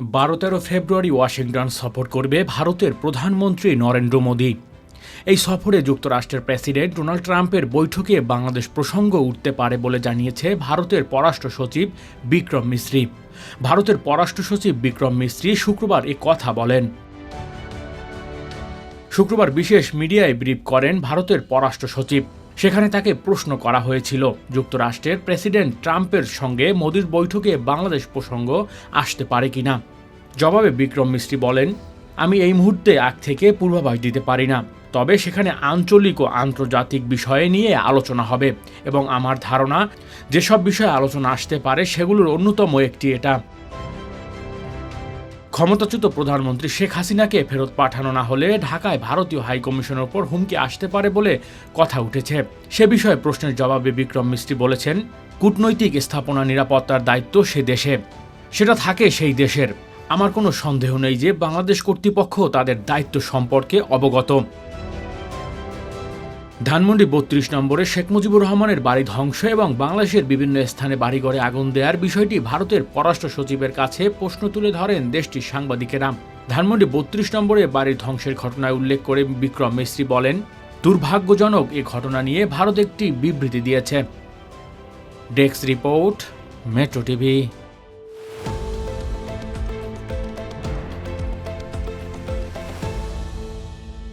বারো তেরো ফেব্রুয়ারি ওয়াশিংটন সফর করবে ভারতের প্রধানমন্ত্রী নরেন্দ্র মোদী। এই সফরে যুক্তরাষ্ট্রের প্রেসিডেন্ট ডোনাল্ড ট্রাম্পের বৈঠকে বাংলাদেশ প্রসঙ্গ উঠতে পারে বলে জানিয়েছে ভারতের পররাষ্ট্র সচিব বিক্রম মিশ্রি ভারতের পররাষ্ট্র সচিব বিক্রম মিশ্রি শুক্রবার এ কথা বলেন। শুক্রবার বিশেষ মিডিয়ায় ব্রিফ করেন ভারতের পররাষ্ট্র সচিব। সেখানে তাকে প্রশ্ন করা হয়েছিল। যুক্তরাষ্ট্রের প্রেসিডেন্ট ট্রাম্পের সঙ্গে মোদির বৈঠকে বাংলাদেশ প্রসঙ্গ আসতে পারে কিনা? জবাবে বিক্রম মিস্ত্রি বলেন, আমি এই মুহূর্তে আগ থেকে পূর্বাভাস দিতে পারি না। তবে সেখানে আঞ্চলিক ও আন্তর্জাতিক বিষয়ে নিয়ে আলোচনা হবে এবং আমার ধারণা, যেসব বিষয়ে আলোচনা আসতে পারে সেগুলোর অন্যতম একটি এটা। ক্ষমতাচ্যুত প্রধানমন্ত্রী শেখ হাসিনাকে ফেরত পাঠানো না হলে ঢাকায় ভারতীয় হাইকমিশনের ওপর হুমকি আসতে পারে বলে কথা উঠেছে। সে বিষয়ে প্রশ্নের জবাবে বিক্রম মিস্ত্রি বলেছেন, কূটনৈতিক স্থাপনা নিরাপত্তার দায়িত্ব সে দেশে। সেটা থাকে সেই দেশের। আমার কোনো সন্দেহ নেই যে বাংলাদেশ কর্তৃপক্ষ তাদের দায়িত্ব সম্পর্কে অবগত। ধানমন্ডি বত্রিশ নম্বরে শেখ মুজিবুর রহমানের বাড়ি ধ্বংস এবং বাংলাদেশের বিভিন্ন স্থানে বাড়িঘরে আগুন দেওয়ার বিষয়টি ভারতের পররাষ্ট্র সচিবের কাছে প্রশ্ন তুলে ধরেন দেশটির সাংবাদিকেরা। ধানমন্ডি বত্রিশ নম্বরে বাড়ির ধ্বংসের ঘটনায় উল্লেখ করে বিক্রম মিস্ত্রি বলেন, দুর্ভাগ্যজনক এ ঘটনা নিয়ে ভারত একটি বিবৃতি দিয়েছে। Desk report, metro TV.